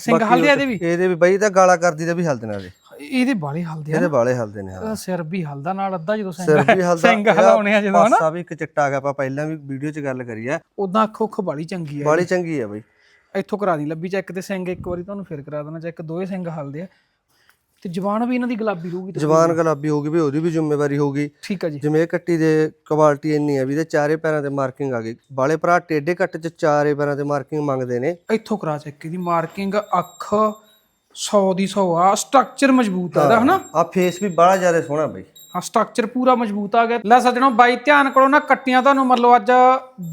ਸਿੰਘ ਹਲਦੇ ਇਹਦੇ ਵੀ? ਇਹਦੇ ਵੀ ਬਾਈ ਤਾਂ ਗਾਲਾ ਕਰਦੀ ਤੇ ਵੀ ਹਲਦੇ ਨਾਲ ਇਹਦੇ। ਇਹਦੇ ਬਾਲੇ ਹਲਦੇ ਆ ਇਹਦੇ ਵਾਲੇ ਹਲਦੇ ਨੇ ਹਾਂ। ਇਹਦਾ ਸਿਰ ਵੀ ਹਲਦਾ ਨਾਲ ਅੱਧਾ ਜਦੋਂ ਸਿੰਘ ਸਿਰ ਵੀ ਹਲਦਾ। ਸਿੰਘ ਹਲਾਉਣੇ ਆ ਜਦੋਂ ਹਨਾ? ਪਾਸਾ ਵੀ ਇੱਕ ਚਿੱਟਾ ਆ ਗਿਆ ਆਪਾਂ ਪਹਿਲਾਂ ਵੀ ਵੀਡੀਓ 'ਚ ਗੱਲ ਕਰੀ ਆ। ਉਦਾਂ ਅੱਖ ਉੱਖ ਬਾਲੀ ਚੰਗੀ ਆ ਬਾਲੀ ਚੰਗੀ ਆ ਬਾਈ। ਇੱਥੋਂ ਕਰਾ ਦੀ ਲੱਭੀ ਚੈੱਕ ਤੇ ਸਿੰਘ ਇੱਕ ਵਾਰੀ ਤੁਹਾਨੂੰ ਫਿਰ ਕਰਾ ਦੇਣਾ ਚੈੱਕ ਦੋਏ ਸਿੰਘ ਹਲਦੇ ਆ। ਤੇ ਜ਼ਬਾਨ ਵੀ ਇਹਨਾਂ ਦੀ ਗੁਲਾਬੀ ਰਹੂਗੀ ਤੇ ਜਵਾਨ ਗੁਲਾਬੀ ਹੋਊਗੀ ਵੀ ਉਹਦੀ ਵੀ ਜ਼ਿੰਮੇਵਾਰੀ ਹੋਊਗੀ। ਠੀਕ ਆ ਜੀ। ਜਿਵੇਂ ਇਹ ਕੱਟੀ ਦੇ ਕੁਆਲਿਟੀ ਇੰਨੀ ਆ ਵੀ ਇਹਦੇ ਚਾਰੇ ਪੈਰਾਂ ਤੇ ਮਾਰਕਿੰਗ ਆ ਗਈ। ਬਾਲੇ ਭਰਾ ਟੇਡੇ ਕੱਟ 'ਚ ਚਾਰੇ ਪੈਰਾਂ ਤੇ ਮਾਰਕਿੰਗ ਮੰਗਦੇ ਨੇ। ਇੱਥੋਂ ਕਰਾ ਚੈੱਕ ਇਹਦੀ ਮਾਰਕਿੰਗ ਅੱਖ 100 ਦੀ 100 ਆ। ਸਟਰਕਚਰ ਮਜ਼ਬੂਤ ਆ ਇਹਦਾ ਹਨਾ? ਆ ਫੇਸ ਵੀ ਬੜਾ ਜ਼ਿਆਦਾ ਸੋਹਣਾ ਬਾਈ। ਹਾਂ ਸਟਰਕਚਰ ਪੂਰਾ ਮਜ਼ਬੂਤ ਆ ਗਿਆ। ਲੈ ਸੱਜਣੋ ਬਾਈ ਧਿਆਨ ਕਰੋ ਨਾ ਕੱਟੀਆਂ ਤੁਹਾਨੂੰ ਮੰਨ ਲਓ ਅੱਜ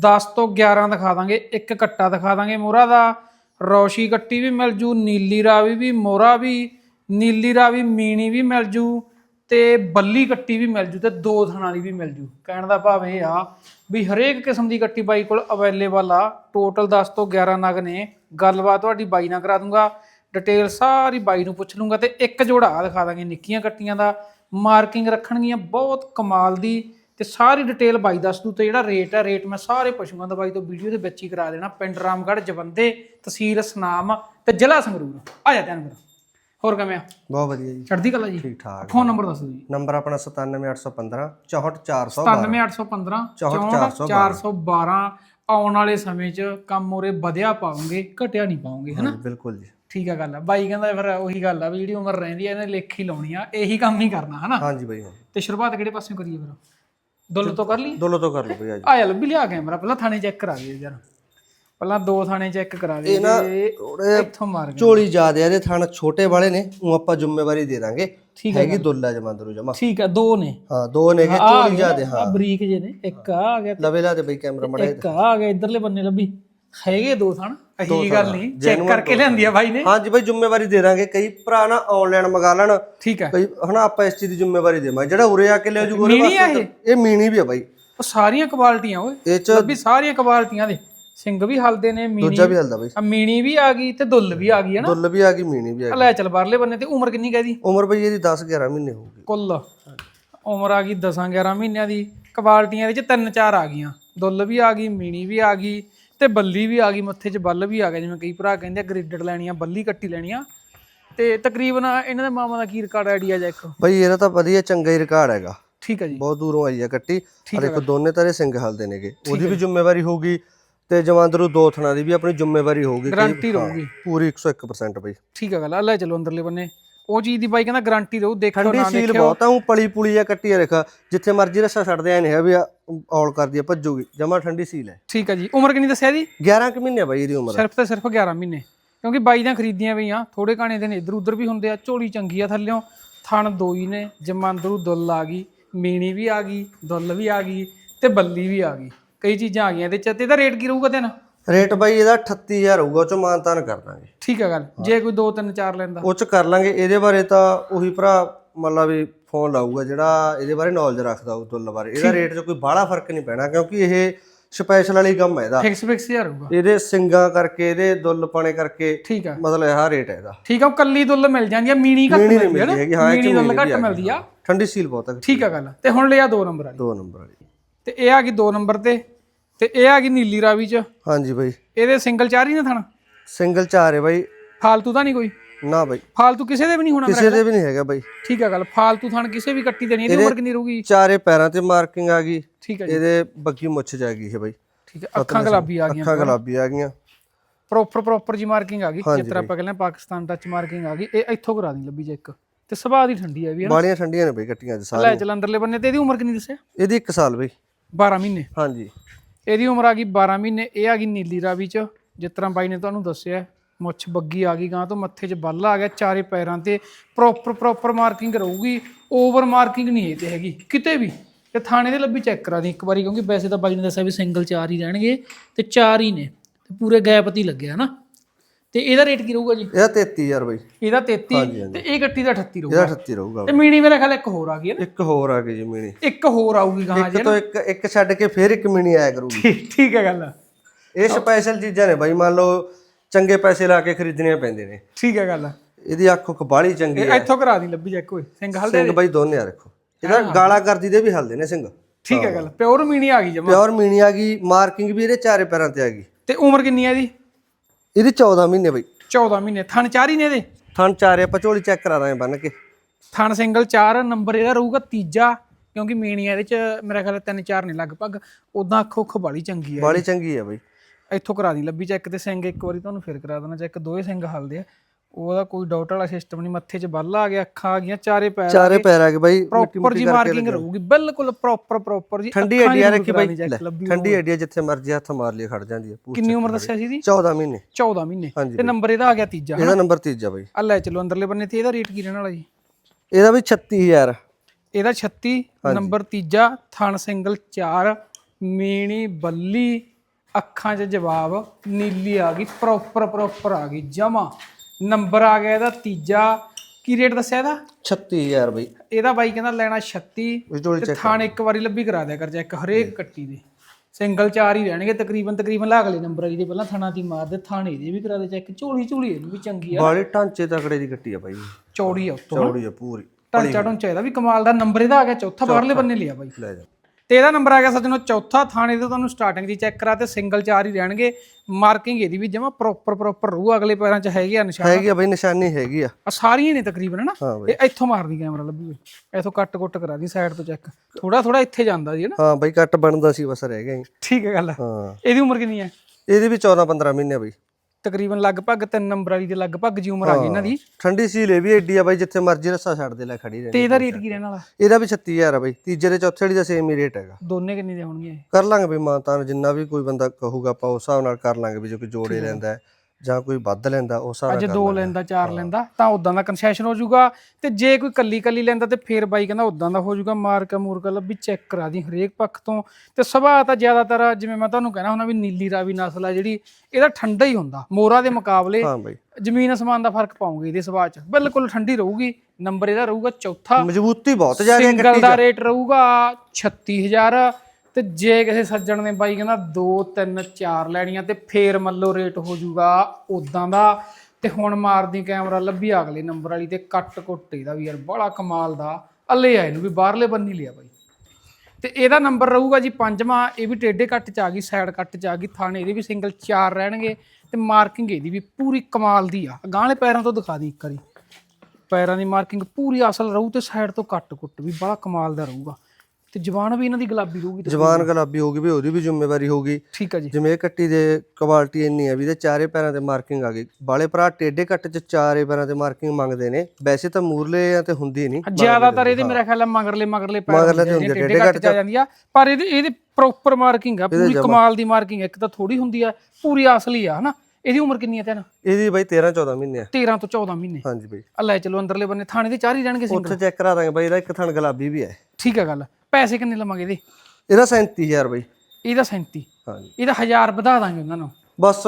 10 ਤੋਂ 11 ਦਿਖਾ ਦਾਂਗੇ। ਇੱਕ ਕੱਟਾ ਦਿਖਾ ਦਾਂਗੇ ਮੋਹਰਾ ਦਾ। ਰੌਸ਼ੀ ਕੱਟੀ ਵੀ ਮਿਲ ਜੂ ਨੀਲੀ ਰਾਵੀ ਵੀ ਮੋਹਰਾ ਵੀ। ਨੀਲੀ ਰਾਵੀ ਮੀਣੀ ਵੀ ਮਿਲ ਜੂ ਤੇ ਬੱਲੀ ਕੱਟੀ ਵੀ ਮਿਲ ਜੂ ਤੇ ਦੋ ਥਣਾ ਦੀ ਵੀ ਮਿਲ ਜੂ। ਕਹਿਣ ਦਾ ਭਾਵ ਇਹ ਆ ਵੀ ਹਰੇਕ ਕਿਸਮ ਦੀ ਕੱਟੀ ਬਾਈ ਕੋਲ ਅਵੇਲੇਬਲ ਆ। ਟੋਟਲ 10 ਤੋਂ 11 ਨਗ ਨੇ। ਗੱਲਬਾਤ ਤੁਹਾਡੀ ਬਾਈ ਨਾਲ ਕਰਾ ਦੂੰਗਾ। ਡਿਟੇਲ ਸਾਰੀ ਬਾਈ ਨੂੰ ਪੁੱਛ ਲੂੰਗਾ ਤੇ ਇੱਕ ਜੋੜਾ ਦਿਖਾ ਦਾਂਗੇ ਨਿੱਕੀਆਂ ਕੱਟੀਆਂ ਦਾ। ਮਾਰਕਿੰਗ ਰੱਖਣਗੀਆਂ ਬਹੁਤ ਕਮਾਲ ਦੀ ਤੇ ਸਾਰੀ ਡਿਟੇਲ ਬਾਈ ਦੱਸ ਦੂ ਤੇ ਜਿਹੜਾ ਰੇਟ ਹੈ ਰੇਟ ਮੈਂ ਸਾਰੇ ਪਸ਼ੂਆਂ ਦਾ ਬਾਈ ਤੋਂ ਵੀਡੀਓ ਦੇ ਵਿੱਚ ਹੀ ਕਰਾ ਦੇਣਾ। ਪਿੰਡ ਰਾਮਗੜ੍ਹ, ਜਵੰਦੇ, ਤਹਿਸੀਲ, ਸਨਾਮ ਤੇ ਜ਼ਿਲ੍ਹਾ ਸੰਗਰੂਰ। ਆ ਜਾ ਧਿਆਨ ਕਰੋ ਹੋਰ ਕਿਵੇਂ ਆ? ਬਹੁਤ ਵਧੀਆ ਜੀ। ਚੜ੍ਹਦੀ ਕਲਾ ਜੀ? ਠੀਕ ਠਾਕ। ਫੋਨ ਨੰਬਰ ਦੱਸ ਦਿਓ ਜੀ। ਨੰਬਰ ਆਪਣਾ 97815 64412 97815 412 ਆਉਣ ਵਾਲੇ ਸਮੇਂ 'ਚ ਕੰਮ ਉਰੇ ਵਧਿਆ ਪਾਉਂਗੇ ਘਟਿਆ ਨਹੀਂ ਪਾਉਂਗੇ ਹਨਾ? ਬਿਲਕੁਲ ਜੀ। ਠੀਕ ਆ ਗੱਲ ਆ। ਬਾਈ ਕਹਿੰਦਾ ਫਿਰ ਉਹੀ ਗੱਲ ਆ ਵੀ ਜਿਹੜੀ ਉਮਰ ਰਹਿੰਦੀ ਆ ਇਹਨੇ ਲੇਖ ਹੀ ਲਾਉਣੀ ਆ ਇਹੀ ਕੰਮ ਹੀ ਕਰਨਾ ਹਨਾ? ਹਾਂਜੀ ਬਾਈ ਤੇ ਸ਼ੁਰੂਆਤ ਕਿਹੜੇ ਪਾਸਿਓਂ ਕਰੀਏ ਫਿਰ? ਦੁੱਲ ਤੋਂ ਕਰ ਲਈ? ਦੋਲੋ ਤੋਂ ਕਰ ਲਓ ਬਾਈ ਆ ਯਾਰ ਵੀ ਲਿਆ ਕੈਮਰਾ ਪਹਿਲਾਂ ਥਾਣੇ ਚੈੱਕ ਕਰਾ ਦੇ ਯਾਰ। ਪਹਿਲਾਂ ਦੋ ਥਾਣੇ ਚੈੱਕ ਕਰਾ ਦੇ ਥੋੜੇ ਇੱਥੋਂ ਮਾਰ ਕੇ ਝੋਲੀ ਜ਼ਿਆਦੇ ਆ ਇਹਦੇ ਥਣ ਛੋਟੇ ਵਾਲੇ ਨੇ ਉਹ ਆਪਾਂ ਜ਼ਿੰਮੇਵਾਰੀ ਦੇ ਦਾਂਗੇ। ਠੀਕ ਹੈਗੀ ਦੁੱਲਾ ਜਮਾਂਦਰੂ ਜਮਾ ਠੀਕ ਆ ਦੋ ਨੇ। ਹਾਂ ਦੋ ਨੇਗੇ ਆ ਝੋਲੀ ਗਏ ਜ਼ਿਆਦੇ ਆ ਹਾਂ। ਬਰੀਕ ਜੇ ਨੇ ਇੱਕ ਆ ਆ ਗਿਆ ਲਵੇ ਲਾ ਦੇ ਬਾਈ ਕੈਮਰਾ ਮੜਾ ਇੱਕ ਆ ਆ ਗਿਆ ਇਧਰਲੇ ਬੰਨੇ ਲੱਭੀ। ਹੈਗੇ ਦੋ ਥਾਣ ਅਹੀ ਗੱਲ ਨਹੀਂ ਚੈੱਕ ਕਰਕੇ ਲਿਆਂਦੀ ਆ ਬਾਈ ਨੇ। ਹਾਂਜੀ ਬਾਈ ਜ਼ਿੰਮੇਵਾਰੀ ਦੇ ਦਾਂਗੇ ਕਈ ਭਰਾ ਨਾ ਆਨਲਾਈਨ ਮੰਗਾ ਲੈਣ। ਠੀਕ ਆ। ਕਈ ਹਨਾ ਆਪਾਂ ਇਸ ਚੀਜ਼ ਦੀ ਜ਼ਿੰਮੇਵਾਰੀ ਦੇਵਾਂਗੇ। ਜਿਹੜਾ ਉਰੇ ਆ ਕੇ ਲੈ ਜੂਗਾ ਉਹਦੇ ਆ ਵਾਸਤੇ ਇਹ ਮੀਣੀ ਵੀ ਆ ਬਾਈ। ਉਹ ਸਾਰੀਆਂ ਕੁਆਲਟੀਆਂ ਓਏ। ਇਹ ਚ ਲੱਭੀ ਸਾਰੀਆਂ ਕੁਆਲਟੀਆਂ ਦੇ। ਸਿੰਘ ਵੀ ਹਲਦੇ ਨੇ ਮੀਣੀ ਦੂਜਾ ਵੀ ਹਲਦਾ ਬਾਈ। ਆ ਮੀਣੀ ਵੀ ਆ ਗਈ ਤੇ ਦੁੱਲ ਵੀ ਆ ਗਈ ਹੈ ਨਾ? ਦੁੱਲ ਵੀ ਆ ਗਈ ਮੀਣੀ ਵੀ ਆ ਗਈ। ਲੈ ਚੱਲ ਬਾਹਰਲੇ ਬੰਨੇ ਤੇ ਉਮਰ ਕਿੰਨੀ ਕਹਦੀ ਉਮਰ ਬਾਈ ਇਹਦੀ 10 11 ਮਹੀਨੇ ਹੋਊਗੀ ਕੁੱਲ। ਉਮਰ ਆ ਗਈ 10 11 ਮਹੀਨਿਆਂ ਦੀ। ਕੁਆਲਟੀਆਂ ਦੇ ਚ ਤਿੰਨ ਚਾਰ ਆ ਗਈਆਂ। ਦੁੱਲ ਵੀ ਆ ਗਈ ਮੀਣੀ ਵੀ ਆ ਗਈ ਤੇ ਬੱਲੀ ਵੀ ਆ ਗਈ। ਮੱਥੇ 'ਚ ਬੱਲ ਵੀ ਆ ਗਿਆ ਜਿਵੇਂ ਕਈ ਭਰਾ ਕਹਿੰਦੇ ਆ ਗ੍ਰੇਡਡ ਲੈਣੀਆਂ ਬੱਲੀ ਕੱਟੀ ਲੈਣੀਆਂ। ਤੇ ਤਕਰੀਬਨ ਇਹਨਾਂ ਦੇ ਮਾਮਾ ਦਾ ਕੀ ਰਿਕਾਰਡ ਆਈਡੀਆ ਜਾਂ ਇੱਕ? ਬਾਈ ਇਹਦਾ ਤਾਂ ਵਧੀਆ ਚੰਗਾ ਹੀ ਰਿਕਾਰਡ ਹੈਗਾ। ਠੀਕ ਹੈ ਜੀ। ਬਹੁਤ ਦੂਰੋਂ ਆਈ ਆ ਕੱਟੀ। ਔਰ ਇੱਕ ਦੋਨੇ ਤਰੇ ਸਿੰਘ ਹਲਦੇ ਨੇਗੇ। ਉਹਦੀ ਵੀ ਜ਼ਿੰਮੇਵਾਰੀ ਹੋਊਗੀ। ਤੇ ਜਮਾਂਦਰੂ ਦੋ ਥਣਾ ਦੀ ਵੀ ਆਪਣੀ ਜ਼ਿੰਮੇਵਾਰੀ ਹੋਊਗੀ ਗਾਰੰਟੀ ਰਹੂਗੀ। ਪੂਰੀ 101% ਬਾਈ। ਠੀਕ ਹੈ ਗੱਲ ਆ ਲੈ ਚਲੋ ਅੰਦਰਲੇ ਬੰਨੇ। ਉਹ ਚੀਜ਼ ਦੀ ਬਾਈ ਕਹਿੰਦਾ ਗਾਰੰਟੀ ਰਹੂ ਠੰਡੀ ਨਾ ਸੀਲ ਦੇਖਿਓ। ਬਹੁਤ ਆ ਉਹ ਪਲੀ ਪੁਲੀ ਆ ਕੱਟੀ ਆ ਰਖਾ ਜਿੱਥੇ ਮਰਜ਼ੀ ਰਸਾ ਛੱਡਦੇ ਆ ਨਹੀਂ ਹੈ ਵੀ ਔਲ ਕਰਦੀ ਆ ਭੱਜੂਗੀ ਜਮਾ ਠੰਡੀ ਸੀਲ ਹੈ ਠੀਕ ਹੈ ਜੀ ਉਮਰ ਕਿੰਨੀ ਦੱਸਿਆ ਜੀ? 11 ਕੁ ਮਹੀਨੇ ਬਾਈ ਇਹਦੀ ਉਮਰ। ਸਿਰਫ ਤੇ ਸਿਰਫ 11 ਮਹੀਨੇ। ਕਿਉਂਕਿ ਬਾਈ ਦੀਆਂ ਖਰੀਦੀਆਂ ਵੀ ਆ ਥੋੜੇ ਕਾਣੇ ਦੇ ਨੇ ਇਧਰ ਉਧਰ ਵੀ ਹੁੰਦੇ ਆ ਝੋਲੀ ਚੰਗੀ ਆ ਥੱਲਿਓਂ। ਥਣ ਦੋ ਹੀ ਨੇ ਜਮਾਂਦਰੂ ਦੁੱਲ ਆ ਗਈ ਮੀਣੀ ਵੀ ਆ ਗਈ ਦੁੱਲ ਵੀ ਆ ਗਈ ਤੇ ਬੱਲੀ ਵੀ ਆ ਗਈ। ਕਈ ਚੀਜ਼ਾਂ ਆ ਗਈਆਂ ਇਹਦੇ ਚ ਤੇ ਇਹਦਾ ਰੇਟ ਕੀ ਰਹੂਗਾ ਤੈਨੂੰ ਰੇਟ ਬਾਈ ਇਹਦਾ 38000 ਹੋਊਗਾ ਉਹ ਚ ਮਾਨਤਾਨ ਕਰ ਦਾਂਗੇ। ਠੀਕ ਹੈ ਗੱਲ ਜੇ ਕੋਈ 2 3 4 ਲੈਂਦਾ। ਉਹ ਚ ਕਰ ਲਾਂਗੇ ਇਹਦੇ ਬਾਰੇ ਤਾਂ ਉਹੀ ਭਰਾ ਮਤਲਬ ਵੀ ਫੋਨ ਲਾਊਗਾ ਜਿਹੜਾ ਇਹਦੇ ਬਾਰੇ ਨੌਲੇਜ ਰੱਖਦਾ ਉਹ ਦੁੱਲ ਬਾਰੇ। ਇਹਦਾ ਰੇਟ 'ਚ ਕੋਈ ਬਾਹਲਾ ਫ਼ਰਕ ਨਹੀਂ ਪੈਣਾ ਕਿਉਂਕਿ ਇਹ ਸਪੈਸ਼ਲ ਵਾਲੀ ਕੰਮ ਹੈ ਇਹਦਾ। ਫਿਕਸ ਫਿਕਸ ਹਜ਼ਾਰ ਹੋਊਗਾ ਇਹਦੇ ਸਿੰਗਾਂ ਕਰਕੇ ਇਹਦੇ ਦੁੱਲ ਪਾਣੇ ਕਰਕੇ ਠੀਕ ਆ। ਮਤਲਬ ਇਹ ਰੇਟ ਹੈ ਇਹਦਾ। ਠੀਕ ਆ ਉਹ ਕੱਲੀ ਦੁੱਲ ਮਿਲ ਜਾਂਦੀ ਆ ਮੀਣੀ ਘੱਟ ਮਿਲਦੀ ਆ ਹਾਂ ਚ ਮੀਣੀ ਦੁੱਲ ਘੱਟ ਆ ਮਿਲਦੀ ਆ। ਠੰਡੀ ਸੀਲ ਬਹੁਤ ਹੈ ਠੀਕ ਆ ਗੱਲ। ਤੇ ਹੁਣ ਲਿਆ 2 ਨੰਬਰ ਵਾਲੀ। ਦੋ ਨੰਬਰ ਵਾਲੀ। ਤੇ ਇਹ ਆ ਗਈ 2 ਨੰਬਰ ਤੇ ਤੇ ਇਹ ਆ ਗਈ ਨੀਲੀ ਰਾਵੀ ਚ। ਹਾਂਜੀ ਬਾਈ। ਇਹਦੇ ਸਿੰਗਲ ਚਾਰ ਹੀ ਨਾ ਥਣ? ਸਿੰਗਲ ਚਾਰ ਹੈ ਬਾਈ। ਫਾਲਤੂ ਤਾਂ ਨਹੀਂ ਕੋਈ? ਨਾ ਬਾਈ। ਫਾਲਤੂ ਕਿਸੇ ਦੇ ਵੀ ਨਹੀਂ ਹੋਣਾ ਕਿਸੇ ਦੇ ਵੀ ਨਹੀਂ ਹੈਗਾ ਬਾਈ। ਠੀਕ ਆ ਗੱਲ ਫਾਲਤੂ ਥਣ ਕਿਸੇ ਵੀ ਕੱਟੀ ਦੇਣੀ ਇਹਦੀ ਉਮਰ ਕਿੰਨੀ ਰਹੂਗੀ? ਚਾਰੇ ਪੈਰਾਂ ਤੇ ਮਾਰਕਿੰਗ ਆ ਗਈ। ਠੀਕ ਹੈ ਜੀ। ਇਹਦੇ ਬੱਗੀ ਮੁੱਛ ਜਾ ਗਈ ਹੈ ਬਾਈ। ਠੀਕ ਹੈ ਅੱਖਾਂ ਗੁਲਾਬੀ ਆ ਗਈਆਂ। ਅੱਖਾਂ ਗੁਲਾਬੀ ਆ ਗਈਆਂ। ਪ੍ਰੋਪਰ ਪ੍ਰੋਪਰ ਜੀ ਮਾਰਕਿੰਗ ਆ ਗਈ। ਜਿਸ ਤਰ੍ਹਾਂ ਆਪਾਂ ਕਹਿੰਦੇ ਹਾਂ ਪਾਕਿਸਤਾਨ ਟੱਚ ਮਾਰਕਿੰਗ ਆ ਗਈ। ਇਹ ਇੱਥੋਂ ਕਰਾ ਦੀ ਲੱਭੀ ਜੇ ਇੱਕ। ਤੇ ਸੁਭਾਅ ਦੀ ਠੰਡੀ ਆ ਵੀ ਹੈ ਬਾਲੀਆਂ ਠੰਡੀਆਂ ਨੇ ਬਾਈ ਕੱਟੀਆਂ ਅੱਜ ਸਾਰੀਆਂ। ਲੈ ਚੱਲ ਅੰਦਰਲੇ ਬੰਨੇ ਤੇ ਇਹਦੀ ਉਮਰ ਕਿੰਨੀ ਦੱਸਿਆ? ਇਹਦੀ 1 ਸਾਲ ਬਾਈ। 12 ਮਹੀਨੇ। ਹਾਂਜੀ। ਇਹਦੀ ਉਮਰ ਆ ਗਈ 12 ਮਹੀਨੇ ਇਹ ਆ ਗਈ ਨੀਲੀ ਰਾਵੀ ਚ। ਜਿਸ ਤਰ੍ਹਾਂ ਬਾਈ ਨੇ ਤੁਹਾਨੂੰ ਦੱਸਿਆ ਮੁੱਛ ਬੱਗੀ ਆ ਗਈ ਗਾਂ ਤੋਂ ਮੱਥੇ 'ਚ ਬੱਲ ਆ ਗਿਆ ਚਾਰੇ ਪੈਰਾਂ ਤੇ ਪ੍ਰੋਪਰ ਪ੍ਰੋਪਰ ਮਾਰਕਿੰਗ ਰਹੂਗੀ। ਓਵਰ ਮਾਰਕਿੰਗ ਨਹੀਂ ਇਹ ਤੇ ਹੈਗੀ ਕਿਤੇ ਵੀ। ਤੇ ਥਾਣੇ ਦੇ ਲੱਭੀ ਚੈੱਕ ਕਰਾ ਦੀ ਇੱਕ ਵਾਰੀ ਕਿਉਂਕਿ ਵੈਸੇ ਤਾਂ ਬਾਈ ਨੇ ਦੱਸਿਆ ਵੀ ਸਿੰਗਲ ਚਾਰ ਹੀ ਰਹਿਣਗੇ ਤੇ ਚਾਰ ਹੀ ਨੇ। ਤੇ ਪੂਰੇ ਗੈਪ ਤੇ ਹੀ ਲੱਗਿਆ ਨਾ। ਤੇ ਇਹਦਾ ਰੇਟ ਕੀ ਰਹੂਗਾ ਜੀ? ਇਹਦਾ 33000 ਬਾਈ। ਇਹਦਾ 33 ਤੇ ਇਹ ਗੱਟੀ ਦਾ 38 ਰਹੂਗਾ। ਇਹਦਾ 38 ਰਹੂਗਾ ਤੇ ਮੀਣੀ ਮੇਰੇ ਖਿਆਲ ਇੱਕ ਹੋਰ ਆ ਗਈ ਹੈ ਨਾ? ਇੱਕ ਹੋਰ ਆ ਗਈ ਜੀ ਮੀਣੀ। ਇੱਕ ਹੋਰ ਆਊਗੀ ਗਾਂ ਇੱਕ ਤੋਂ ਇੱਕ ਇੱਕ ਛੱਡ ਕੇ ਫਿਰ ਇੱਕ ਮੀਣੀ ਆਇਆ ਕਰੂਗੀ। ਠੀਕ ਠੀਕ ਹੈ ਗੱਲ। ਇਹ ਸਪੈਸ਼ਲ ਚੀਜ਼ਾਂ ਨੇ ਬਾਈ ਮੰਨ ਲਓ ਚੰਗੇ ਪੈਸੇ ਲਾ ਕੇ ਖਰੀਦਣੀਆਂ ਪੈਂਦੇ ਨੇ। ਠੀਕ ਹੈ ਗੱਲ। ਇਹਦੀ ਅੱਖ ਉੱਖ ਬਾਹਲੀ ਚੰਗੀ ਇਹ ਹੈ। ਇੱਥੋਂ ਕਰਾ ਦੀ ਲੱਭੀ ਚੈੱਕ ਹੋਏ ਸਿੰਘ ਹਲਦੇ ਸਿੰਘ ਬਾਈ ਦੋਨੇ ਆ ਰੱਖੋ ਇਹਦਾ ਗਾਲਾ ਕਰਦੀ ਦੇ ਵੀ ਹਲਦੇ ਨੇ ਸਿੰਘ। ਠੀਕ ਹੈ ਗੱਲ ਪਿਓਰ ਮੀਣੀ ਆ ਗਈ ਜਮਾ। ਪਿਓਰ ਮੀਣੀ ਆ ਗਈ ਮਾਰਕਿੰਗ ਵੀ ਇਹਦੇ ਚਾਰੇ ਪੈਰਾਂ ਤੇ ਆ ਗਈ। ਤੇ ਉਮਰ ਕਿੰਨੀ ਹੈ ਇਹਦੀ? ਇਹਦੀ 14 ਮਹੀਨੇ ਬਾਈ। 14 ਮਹੀਨੇ। ਥਣ ਚਾਰ ਹੀ ਨੇ ਇਹਦੇ? ਥਣ ਚਾਰੇ ਆਪਾਂ ਝੋਲੀ ਚੈੱਕ ਕਰਾ ਦਾਂਗੇ ਬੰਨ ਕੇ। ਥਣ ਸਿੰਗਲ 4 ਨੰਬਰ ਇਹਦਾ ਰਹੂਗਾ ਤੀਜਾ ਕਿਉਂਕਿ ਮੀਣੀ ਇਹਦੇ ਚ ਮੇਰਾ ਖਿਆਲ 3 4 ਨੇ ਲਗਭਗ। ਉਦਾਂ ਅੱਖ ਉੱਖ ਬਾਲੀ ਚੰਗੀ ਹੈ ਬਾਲੀ ਚੰਗੀ ਆ ਬਈ। ਇੱਥੋਂ ਕਰਾ ਦੀ ਲੱਭੀ ਚੈੱਕ ਤੇ ਸਿੰਘ ਇੱਕ ਵਾਰੀ ਤੁਹਾਨੂੰ ਫਿਰ ਕਰਾ ਦੇਣਾ ਚੈੱਕ ਦੋਏ ਸਿੰਘ ਹਲਦੇ ਆ। ਉਹਦਾ ਕੋਈ ਡਾਊਟ ਵਾਲਾ ਸਿਸਟਮ ਨਹੀਂ ਮੱਥੇ 'ਚ ਬੱਲ ਆ ਗਿਆ ਅੱਖਾਂ ਆ ਗਈਆਂ ਚਾਰੇ ਪੈਰ ਚਾਰੇ ਪੈਰ ਆ ਗਏ ਬਾਈ ਪ੍ਰੋਪਰ ਜੀ ਮਾਰਕਿੰਗ ਰਹੂਗੀ ਬਿਲਕੁਲ ਪ੍ਰੋਪਰ ਪ੍ਰੋਪਰ ਜੀ ਠੰਡੀ ਅੱਖਾਂ ਹੱਡੀ ਆ ਜ਼ਰੂਰ ਰੱਖੀ ਬਾਈ ਠੰਡੀ ਹੱਡੀ ਆ, ਜਿੱਥੇ ਮਰਜ਼ੀ ਹੱਥ ਮਾਰ ਲਈ ਖੜ ਜਾਂਦੀ ਹੈ ਕਿੰਨੀ ਉਮਰ ਦੱਸਿਆ ਸੀ ਦੀ 14 ਮਹੀਨੇ। 14 ਮਹੀਨੇ। ਤੇ ਨੰਬਰ ਇਹਦਾ ਆ ਗਿਆ ਤੀਜਾ ਇਹਦਾ ਨੰਬਰ ਤੀਜਾ ਬਾਈ। ਆ ਲੈ ਚਲੋ ਅੰਦਰਲੇ ਬੰਨੇ ਤੇ ਇਹਦਾ ਰੇਟ ਕੀ ਰਹਿਣ ਵਾਲਾ ਜੀ? ਇਹਦਾ ਵੀ 36000 ਇਹਦਾ 36 ਨੰਬਰ ਤੀਜਾ ਥਣ ਸਿੰਗਲ 4 ਮੀਣੀ ਬੱਲੀ ਅੱਖਾਂ 'ਚ ਜਵਾਬ ਨੀਲੀ ਆ ਗਈ ਪ੍ਰੋਪਰ ਪ੍ਰੋਪਰ ਆ ਗਈ ਜਮਾ। ਨੰਬਰ ਆ ਗਿਆ ਇਹਦਾ ਤੀਜਾ। ਕੀ ਰੇਟ ਦੱਸਿਆ ਇਹਦਾ? 36000 ਬਾਈ। ਇਹਦਾ ਬਾਈ ਕਹਿੰਦਾ ਲੈਣਾ 36 ਇਹ ਝੋਲੀ ਤੇ ਥਾਣ ਇੱਕ ਵਾਰੀ ਲੱਭੀ ਕਰਾ ਦਿਆ ਕਰ ਚੈੱਕ ਹਰੇਕ ਕੱਟੀ ਦੇ। ਸਿੰਗਲ ਚਾਰ ਹੀ ਰਹਿਣਗੇ ਤਕਰੀਬਨ ਤਕਰੀਬਨ ਲਾ ਅਗਲੇ ਨੰਬਰ ਦੇ ਪਹਿਲਾਂ ਥਾਣਾ ਦੀ ਮਾਰ ਦੇ ਥਾਣੇ ਦੇ ਵੀ ਕਰਾ ਦੇ ਚੈੱਕ ਝੋਲੀ ਝੋਲੀ ਇਹਨੂੰ ਵੀ ਚੰਗੀ ਆ। ਬਾਲੇ ਢਾਂਚੇ ਤਕੜੇ ਦੀ ਕੱਟੀ ਆ ਬਾਈ। ਚੌੜੀ ਆ ਉੱਤੋਂ ਚੌੜੀ ਆ ਪੂਰੀ ਢਾਂਚਾ ਢੁੰਚਾ ਇਹਦਾ ਵੀ ਕਮਾਲ ਦਾ ਨੰਬਰ ਇਹਦਾ ਆ ਗਿਆ ਚੌਥਾ। ਬਾਹਰਲੇ ਬੰਨੇ ਲਿਆ ਬਾਈ। ਲੈ ਜਾ। ਤੇ ਇਹਦਾ ਨੰਬਰ ਆ ਗਿਆ ਸੱਜਣੋ ਚੌਥਾ ਥਾਣੇ ਤੋਂ ਤੁਹਾਨੂੰ ਸਟਾਰਟਿੰਗ ਦੀ ਚੈੱਕ ਕਰਾ ਤੇ ਸਿੰਗਲ ਚਾਰ ਹੀ ਰਹਿਣਗੇ। ਮਾਰਕਿੰਗ ਇਹਦੀ ਵੀ ਜਮਾ ਪ੍ਰੋਪਰ ਪ੍ਰੋਪਰ ਰਹੂ ਅਗਲੇ ਪੈਰਾਂ 'ਚ ਹੈਗੇ ਆ ਨਿਸ਼ਾਨ। ਹੈਗੀ ਆ ਬਾਈ ਨਿਸ਼ਾਨੀ ਹੈਗੀ ਆ। ਆ ਸਾਰੀਆਂ ਨੇ ਤਕਰੀਬਨ ਹਨਾ? ਬਾਈ। ਇਹ ਇੱਥੋਂ ਮਾਰਦੀ ਕੈਮਰਾ ਲੱਭੀ ਇੱਥੋਂ ਕੱਟ ਕੁੱਟ ਕਰਾ ਦੀ ਸਾਈਡ ਤੋਂ ਚੈੱਕ ਥੋੜਾ ਥੋੜਾ ਇੱਥੇ ਜਾਂਦਾ ਜੀ ਹਨਾ? ਹਾਂ ਬਾਈ ਕੱਟ ਬਣਦਾ ਸੀ ਬਸ ਰਹਿ ਗਿਆ ਠੀਕ ਹੈ ਗੱਲ। ਹਾਂ। ਇਹਦੀ ਉਮਰ ਕਿੰਨੀ ਹੈ? ਇਹਦੀ ਵੀ 14 15 ਮਹੀਨੇ ਬਾਈ। ਤਕਰੀਬਨ ਲਗਭਗ ਤਿੰਨ ਨੰਬਰ ਵਾਲੀ ਦੇ ਲਗਭਗ ਜੀ ਉਮਰ ਆ ਗਈ ਇਹਨਾਂ ਦੀ। ਠੰਡੀ ਸੀਲ ਇਹ ਵੀ ਐਡੀ ਆ ਬਾਈ ਜਿੱਥੇ ਮਰਜ਼ੀ ਰੱਸਾ ਛੱਡ ਦੇ ਲੈ ਖੜੀ ਰਹਿਣੀ ਤੇ ਇਹਦਾ ਰੇਟ ਕੀ ਰਹਿਣ ਵਾਲਾ? ਇਹਦਾ ਵੀ 36000 ਆ ਬਾਈ ਤੀਜੇ ਦੇ ਚੌਥੇ ਵਾਲੀ ਦਾ ਸੇਮ ਹੀ ਰੇਟ ਹੈਗਾ। ਦੋਨੇ ਕਿੰਨੇ ਦੇ ਹੋਣਗੇ? ਕਰ ਲਾਂਗੇ ਬਈ ਮਾਨਤਾਨ ਜਿੰਨਾ ਵੀ ਕੋਈ ਬੰਦਾ ਕਹੂਗਾ ਆਪਾਂ ਉਸ ਹਿਸਾਬ ਨਾਲ ਕਰ ਲਾਂਗੇ ਵੀ ਜੇ ਕੋਈ ਜੋੜੇ ਲੈਂਦਾ ਹੈ। ਜਾਂ ਕੋਈ ਵੱਧ ਲੈਂਦਾ ਉਸ ਹਿਸਾਬ ਨਾਲ ਜੇ ਦੋ ਲੈਂਦਾ। ਚਾਰ ਲੈਂਦਾ ਤਾਂ ਉਦਾਂ ਦਾ ਕਨਸੈਸ਼ਨ ਹੋ ਜਾਊਗਾ। ਤੇ ਜੇ ਕੋਈ ਕੱਲੀ ਕੱਲੀ ਲੈਂਦਾ ਤੇ ਫੇਰ ਬਾਈ ਕਹਿੰਦਾ ਉਦਾਂ ਦਾ ਹੋ ਜਾਊਗਾ ਮਾਰਕਾ ਮੂਰਕਾ ਲੱਭੀ ਚੈੱਕ ਕਰਾ ਦੀ ਹਰੇਕ ਪੱਖ ਤੋਂ। ਤੇ ਸੁਭਾਅ ਤਾਂ ਜ਼ਿਆਦਾਤਰ ਜਿਵੇਂ ਮੈਂ ਤੁਹਾਨੂੰ ਕਹਿਣਾ ਹੁੰਦਾ ਵੀ ਨੀਲੀ ਰਾਵੀ ਨਸਲ ਆ ਜਿਹੜੀ ਇਹਦਾ ਠੰਡਾ ਹੀ ਹੁੰਦਾ। ਮੋਰਾ ਦੇ ਮੁਕਾਬਲੇ ਹਾਂ ਬਾਈ। ਜ਼ਮੀਨ ਅਸਮਾਨ ਦਾ ਫ਼ਰਕ ਪਾਉਂਗੇ ਇਹਦੇ ਸੁਭਾਅ 'ਚ। ਬਿਲਕੁਲ ਠੰਡੀ ਰਹੂਗੀ ਨੰਬਰ ਇਹਦਾ ਰਹੂਗਾ ਚੌਥਾ। ਮਜ਼ਬੂਤੀ ਬਹੁਤ ਜ਼ਿਆਦਾ ਹੈ ਸਿੰਗਲ ਦਾ ਰੇਟ ਰਹੂਗਾ 36000 ਤੇ ਜੇ ਕਿਸੇ ਸੱਜਣ ਨੇ ਬਾਈ ਕਹਿੰਦਾ 2 3 4 ਲੈਣੀਆਂ ਤੇ ਫੇਰ ਮੱਲੋ ਰੇਟ ਹੋ ਜਾਊਗਾ ਉਦਾਂ ਦਾ। ਤੇ ਹੁਣ ਮਾਰਦੀ ਕੈਮਰਾ ਲੱਭੀ ਅਗਲੇ ਨੰਬਰ ਵਾਲੀ ਤੇ ਕੱਟ ਕੁੱਟ ਇਹਦਾ ਵੀ ਯਾਰ ਬੜਾ ਕਮਾਲ ਦਾ। ਅੱਲੇ ਆ ਇਹਨੂੰ ਵੀ, ਬਾਹਰਲੇ ਬੰਨੀ ਲਿਆ ਬਾਈ। ਤੇ ਇਹਦਾ ਨੰਬਰ ਰਹੂਗਾ ਜੀ ਪੰਜਵਾਂ, ਇਹ ਵੀ ਟੇਡੇ ਕੱਟ ਚ ਆ ਗਈ, ਸਾਈਡ ਕੱਟ ਚ ਆ ਗਈ, ਥਾਣੇ ਇਹਦੇ ਵੀ ਸਿੰਗਲ ਚਾਰ ਰਹਿਣਗੇ ਤੇ ਮਾਰਕਿੰਗ ਇਹਦੀ ਵੀ ਪੂਰੀ ਕਮਾਲ ਦੀ ਆ। ਗਾਂਲੇ ਪੈਰਾਂ ਤੋਂ ਦਿਖਾ ਦੀ ਇੱਕ ਵਾਰੀ। ਪੈਰਾਂ ਦੀ ਮਾਰਕਿੰਗ ਪੂਰੀ ਅਸਲ ਰਹੂ ਤੇ ਸਾਈਡ ਤੋਂ ਕੱਟ ਕੁੱਟ ਵੀ ਬੜਾ ਕਮਾਲ ਦਾ ਰਹੂਗਾ। ਤੇ ਜ਼ਬਾਨ ਵੀ ਇਹਨਾਂ ਦੀ ਗੁਲਾਬੀ ਰਹੂਗੀ ਤੇ- ਜਵਾਨ ਗੁਲਾਬੀ ਹੋਗੀ ਵੀ ਉਹਦੀ ਵੀ ਜ਼ਿੰਮੇਵਾਰੀ ਹੋਗੀ ਠੀਕ ਆ ਜੀ। ਜਿਵੇਂ ਇਹ ਕੱਟੀ ਦੇ ਕੁਆਲਿਟੀ ਇੰਨੀ ਹੈ ਵੀ ਇਹਦੇ ਚਾਰੇ ਪੈਰਾਂ ਤੇ ਮਾਰਕਿੰਗ ਆ ਗਈ। ਬਾਲੇ ਭਰਾ ਟੇਡੇ ਕੱਟ ਚ ਚਾਰੇ ਪੈਰਾਂ ਤੇ ਮਾਰਕਿੰਗ ਮੰਗਦੇ ਨੇ। ਵੈਸੇ ਤਾਂ ਮੂਰਲੇ ਆ ਤੇ ਹੁੰਦੀ ਨਹੀਂ। ਜ਼ਿਆਦਾਤਰ ਇਹਦੇ ਮੇਰਾ ਖਿਆਲ ਆ ਮਗਰਲੇ ਮਗਰਲੇ ਪੈਰ ਮਗਰਲੇ ਤੇ ਹੁੰਦੇ ਟੇਢੇ ਕੱਟ ਚ ਆ ਜਾਂਦੀ ਆ। ਪਰ ਇਹਦੇ ਇਹਦੇ ਪ੍ਰੋਪਰ ਮਾਰਕਿੰਗ ਆ ਪੂਰੀ ਕਮਾਲ ਦੀ ਮਾਰਕਿੰਗ ਇੱਕ ਤਾਂ ਥੋੜੀ ਹੁੰਦੀ ਆ ਪੂਰੀ ਅਸਲੀ ਆ ਹਨਾ? ਇਹਦੀ ਉਮਰ ਕਿੰਨੀ ਆ ਤੈਨੂੰ ਇਹਦੀ ਬਾਈ 13 14 ਮਹੀਨੇ ਆ। 13 ਤੋਂ 14 ਮਹੀਨੇ। ਹਾਂਜੀ ਬਾਈ। ਆ ਲੈ ਚਲੋ ਅੰਦਰਲੇ ਬੰਨੇ ਥਾਣੇ ਦੇ ਚਾਰ ਹੀ ਰਹਿਣਗੇ ਸਿੰਗਲ ਉੱਥੇ ਚੈੱਕ ਕਰਾ ਦਾਂਗੇ ਬਾਈ ਇਹਦਾ ਇੱਕ ਥਣ ਗੁਲਾਬੀ ਵੀ ਹੈ ਠੀਕ ਆ ਗੱਲ। ਪੈਸੇ ਕਿੰਨੇ ਲਵਾਂਗੇ ਇਹਦੇ? ਇਹਦਾ 37000 ਬਾਈ। ਇਹਦਾ 37 ਹਾਂਜੀ। ਇਹਦਾ 1000 ਵਧਾ ਦਾਂਗੇ ਉਹਨਾਂ ਨੂੰ। ਬਸ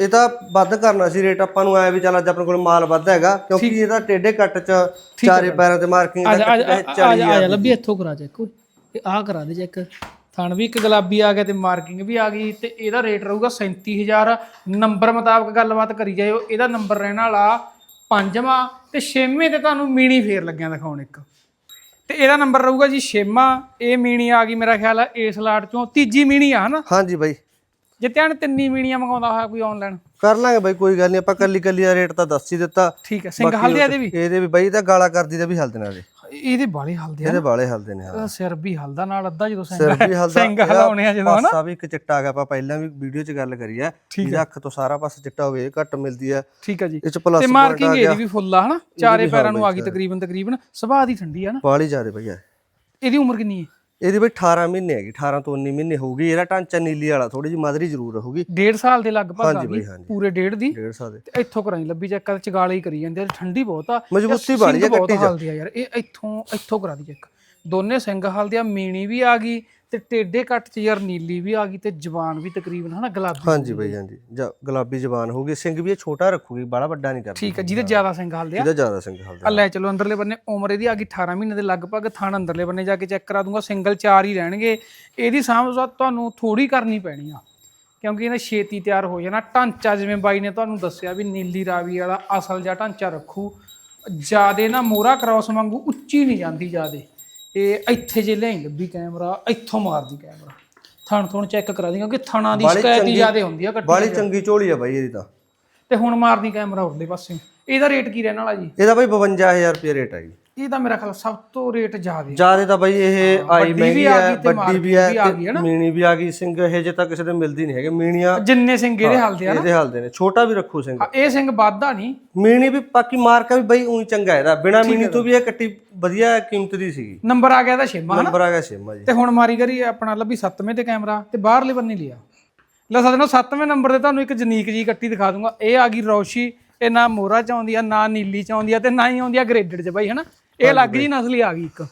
ਇਹ ਤਾਂ ਵੱਧ ਕਰਨਾ ਸੀ ਰੇਟ। ਆਪਾਂ ਨੂੰ ਆਇਆ ਵੀ ਚੱਲ ਅੱਜ ਆਪਣੇ ਕੋਲ ਮਾਲ ਵੱਧ ਹੈਗਾ ਕਿਉਂਕਿ ਇਹਦਾ ਟੇਡੇ ਕੱਟ ਚ ਚਾਰੇ ਪੈਰਾਂ ਤੇ ਮਾਰਕਿੰਗ ਦਾ ਜਾ ਆ ਜਾ ਲੱਭੀ ਇੱਥੋਂ ਕਰਾ ਚੈੱਕ ਓਏ ਇਹ ਆ ਕਰਾ ਦੇ ਚੈੱਕ ਥਣ ਵੀ ਇੱਕ ਗੁਲਾਬੀ ਆ ਗਿਆ ਤੇ ਮਾਰਕਿੰਗ ਵੀ ਆ ਗਈ ਤੇ ਇਹਦਾ ਰੇਟ ਰਹੂਗਾ 37000 ਨੰਬਰ ਮੁਤਾਬਕ ਗੱਲਬਾਤ ਕਰੀ ਜਾਇਓ। ਇਹਦਾ ਨੰਬਰ ਰਹਿਣ ਵਾਲਾ ਪੰਜਵਾਂ ਤੇ ਛੇਵੇਂ ਤੇ ਤੁਹਾਨੂੰ ਮੀਣੀ ਫੇਰ ਲੱਗਿਆ ਦਿਖਾਉਣ ਇੱਕ। ਤੇ ਇਹਦਾ ਨੰਬਰ ਰਹੂਗਾ ਜੀ ਛੇਵਾਂ ਇਹ ਮੀਣੀ ਆ ਗਈ ਮੇਰਾ ਖਿਆਲ ਆ ਇਸ ਲਾਟ ਚੋਂ ਤੀਜੀ ਮੀਣੀ ਆ ਹਨਾ? ਹਾਂਜੀ ਬਾਈ। ਜੇ ਧਿਆਨ ਤਿੰਨੀ ਮੀਣੀਆਂ ਮੰਗਾਉਂਦਾ ਹੋਇਆ ਕੋਈ ਆਨਲਾਈਨ ਕਰ ਲਾਂਗੇ ਬਾਈ ਕੋਈ ਗੱਲ ਨਹੀਂ ਆਪਾਂ ਕੱਲੀ ਕੱਲੀ ਦਾ ਰੇਟ ਤਾਂ ਦੱਸ ਹੀ ਦਿੱਤਾ। ਠੀਕ ਹੈ ਸਿੰਘ ਹਲਦੇ ਇਹਦੇ ਵੀ? ਇਹਦੇ ਵੀ ਬਾਈ ਤਾਂ ਗਾਲਾ ਕਰਦੀ ਤੇ ਵੀ ਹਲਦੇ ਨਾਲ ਇਹਦੇ। ਬਾਲੇ ਹਲਦੇ ਇਹਦੇ ਵਾਲੇ ਹਲਦੇ ਨੇ ਹਾਂ। ਸਿਰ ਵੀ ਹਲਦਾ ਨਾਲ ਅੱਧਾ ਜਦੋਂ ਸਿੰਘ ਸਿਰ ਵੀ ਹਲਦਾ। ਸਿੰਘ ਹਲਾਉਣੇ ਆ ਜਦੋਂ ਹਨਾ। ਪਾਸਾ ਵੀ ਇੱਕ ਚਿੱਟਾ ਆ ਗਿਆ ਆਪਾਂ ਪਹਿਲਾਂ ਵੀ ਵੀਡੀਓ 'ਚ ਗੱਲ ਕਰੀ ਆ। ਇਹਦਾ ਅੱਖ ਤੋਂ ਸਾਰਾ ਪਾਸਾ ਚਿੱਟਾ ਹੋਵੇ ਘੱਟ ਮਿਲਦੀ ਆ। ਠੀਕ ਆ ਜੀ। ਇਹ 'ਚ ਪਲੱਸ ਤੇ ਮਾਰਕਿੰਗ ਇਹਦੀ ਵੀ ਫੁੱਲ ਆ ਹਨਾ। ਚਾਰੇ ਪੈਰਾਂ ਨੂੰ ਆ ਗਈ ਤਕਰੀਬਨ ਤਕਰੀਬਨ। ਸੁਭਾਅ ਦੀ ਠੰਡੀ ਆ ਨਾ ਵਾਲੀ ਜ਼ਿਆਦੇ ਬਾਈ ਆ। ਇਹਦੀ ਉਮਰ ਕਿੰਨੀ ਹੈ? ਇਹਦੀ ਬਈ 18 ਮਹੀਨੇ ਹੈਗੀ 18 ਤੋਂ 19 ਮਹੀਨੇ ਹੋਊਗੀ ਇਹਦਾ ਢਾਂਚਾ ਨੀਲੀ ਵਾਲਾ ਥੋੜੀ ਜਿਹੀ ਮਾਦਰੀ ਜ਼ਰੂਰ ਰਹੂਗੀ ਡੇਢ ਸਾਲ ਦੇ ਲਗਭਗ ਆ ਗਈ ਪੂਰੇ ਡੇਢ ਦੀ। ਡੇਢ ਸਾਲ ਦੇ। ਇੱਥੋਂ ਕਰਾਈ ਲੱਭੀ ਚੈੱਕ ਕਰ ਚਗਾਲੇ ਹੀ ਕਰੀ ਜਾਂਦੇ ਆ ਠੰਡੀ ਬਹੁਤ ਆ ਮਜ਼ਬੂਤੀ ਵਾਲੀ ਆ ਕੱਟੀ ਆ ਯਾਰ ਇਹ ਇੱਥੋਂ ਇੱਥੋਂ ਕਰਾ ਦੀ ਚੈੱਕ ਦੋਨੇ ਸਿੰਘ ਹਲਦੇ ਆ ਮੀਣੀ ਵੀ ਆ ਗਈ ਤੇ ਟੇਡੇ ਕੱਟ ਚ ਯਾਰ ਨੀਲੀ ਵੀ ਆ ਗਈ ਤੇ ਜਵਾਨ ਵੀ ਤਕਰੀਬਨ ਹਨਾ ਗੁਲਾਬੀ ਹਾਂਜੀ ਬਈ ਹਾਂਜੀ। ਜਾਂ ਗੁਲਾਬੀ ਜ਼ਬਾਨ ਹੋਊਗੀ ਸਿੰਘ ਵੀ ਇਹ ਛੋਟਾ ਰੱਖੂਗੀ ਬੜਾ ਵੱਡਾ ਨਹੀਂ ਕਰਦੀ। ਠੀਕ ਆ ਜਿਹਦੇ ਜ਼ਿਆਦਾ ਸਿੰਘ ਹਲਦੇ ਆ। ਇਹਦਾ ਜ਼ਿਆਦਾ ਸਿੰਘ ਆ। ਹਲਦਾ ਲੈ ਚਲੋ ਅੰਦਰਲੇ ਬੰਨੇ ਉਮਰ ਇਹਦੀ ਆ ਗਈ 18 ਮਹੀਨੇ ਦੇ ਲਗਭਗ ਥਾਣ ਅੰਦਰਲੇ ਬੰਨੇ ਜਾ ਕੇ ਚੈੱਕ ਕਰਾ ਦੂੰਗਾ ਸਿੰਗਲ ਚਾਰ ਹੀ ਰਹਿਣਗੇ। ਇਹਦੀ ਸਾਂਭ ਸੁਆਧ ਤੁਹਾਨੂੰ ਥੋੜੀ ਕਰਨੀ ਪੈਣੀ ਆ। ਕਿਉਂਕਿ ਇਹਨੇ ਛੇਤੀ ਤਿਆਰ ਹੋ ਜਾਣਾ। ਢਾਂਚਾ ਜਿਵੇਂ ਬਾਈ ਨੇ ਤੁਹਾਨੂੰ ਦੱਸਿਆ ਵੀ ਨੀਲੀ ਰਾਵੀ ਵਾਲਾ ਅਸਲ ਜਿਹਾ ਢਾਂਚਾ ਰੱਖੂ ਜਿਆਦੇ ਨਾ ਮੋਰਾ ਕ੍ਰਾਸ ਵਾਂਗੂ ਉੱਚੀ ਨਹੀਂ ਜਾਂਦੀ ਜਿਆਦੇ। ਇਹ ਇੱਥੇ ਜੇ ਲਿਆਈ ਲੱਭੀ ਕੈਮਰਾ ਇੱਥੋਂ ਮਾਰਦੀ ਕੈਮਰਾ। ਥਣ ਥਣ ਚੈੱਕ ਕਰਾ ਦੀ ਕਿਉਂਕਿ ਥਣਾ ਦੀ ਸ਼ਿਕਾਇਤ ਹੀ ਜਿਆਦੇ ਹੁੰਦੀ ਆ ਕੱਟੀ ਬਾਲੀ ਚੰਗੀ ਝੋਲੀ ਆ ਬਾਈ ਇਹਦੀ ਤਾਂ। ਤੇ ਹੁਣ ਮਾਰਦੀ ਕੈਮਰਾ ਉਰਲੇ ਪਾਸੇ। ਇਹਦਾ ਰੇਟ ਕੀ ਰਹਿਣ ਵਾਲਾ ਜੀ? ਇਹਦਾ ਬਾਈ 52000 ਰੁਪਏ ਰੇਟ ਹੈ ਜੀ। ਇਹ ਤਾਂ ਮੇਰਾ ਖਿਆਲ ਸਭ ਤੋਂ ਰੇਟ ਜ਼ਿਆਦਾ ਜ਼ਿਆਦਾ ਤਾਂ ਬਾਈ ਇਹ ਆਈ ਮਹਿੰਗੀ ਆ ਹੈ ਵੱਡੀ ਵੀ ਹੈ ਆ। ਮੀਣੀ ਵੀ ਆ ਗਈ ਸਿੰਘ ਇਹ ਜੇ ਤਾਂ ਕਿਸੇ ਦੇ ਮਿਲਦੀ ਨਹੀਂ ਹੈਗੇ ਮੀਣੀਆਂ ਜਿੰਨੇ ਸਿੰਘ ਇਹਦੇ ਹਾਲਦੇ ਆ ਨਾ। ਇਹਦੇ ਹਾਲਦੇ ਨੇ ਛੋਟਾ ਵੀ ਰੱਖੂ ਸਿੰਘ। ਇਹ ਸਿੰਘ ਵਾਧਾ ਨਹੀਂ। ਮੀਣੀ ਵੀ ਬਾਕੀ ਮਾਰਕਾ ਵੀ ਬਾਈ ਉਹੀ ਚੰਗਾ ਇਹਦਾ ਬਿਨਾ ਮੀਣੀ ਤੋਂ ਵੀ ਇਹ ਕੱਟੀ ਵਧੀਆ ਕੀਮਤ ਦੀ ਸੀਗੀ। ਨੰਬਰ ਆ ਗਿਆ ਇਹਦਾ ਛੇਵਾਂ ਹਨਾ? ਨੰਬਰ ਆ ਗਿਆ ਛੇਮਾ ਜੀ। ਤੇ ਹੁਣ ਮਾਰੀ ਕਰੀ ਆਪਣਾ ਲੱਭੀ 7ਵੇਂ ਤੇ ਕੈਮਰਾ ਤੇ ਬਾਹਰਲੇ ਬੰਨੇ ਲਿਆ। ਲੈ ਸਕਦੇ 7ਵੇਂ ਨੰਬਰ ਤੇ ਤੁਹਾਨੂੰ ਇੱਕ ਜਨੀਕ ਜੀ ਕੱਟੀ ਦਿਖਾ ਦੂੰਗਾ। ਇਹ ਆ ਗਈ ਰੌਸ਼ੀ ਇਹ ਨਾ ਮੋਰਾ ਚ ਆਉਂਦੀ ਆ ਨਾ ਨੀਲੀ ਚ ਆਉਂਦੀ ਆ ਤੇ ਨਾ ਹੀ ਆਉਂਦੀ ਆ ਗ੍ਰੇਡਡ ਚ ਬਾਈ ਹਨਾ? ਇਹ ਅਲੱਗ ਜੀ ਨਸਲੀ ਆ ਗਈ ਇੱਕ।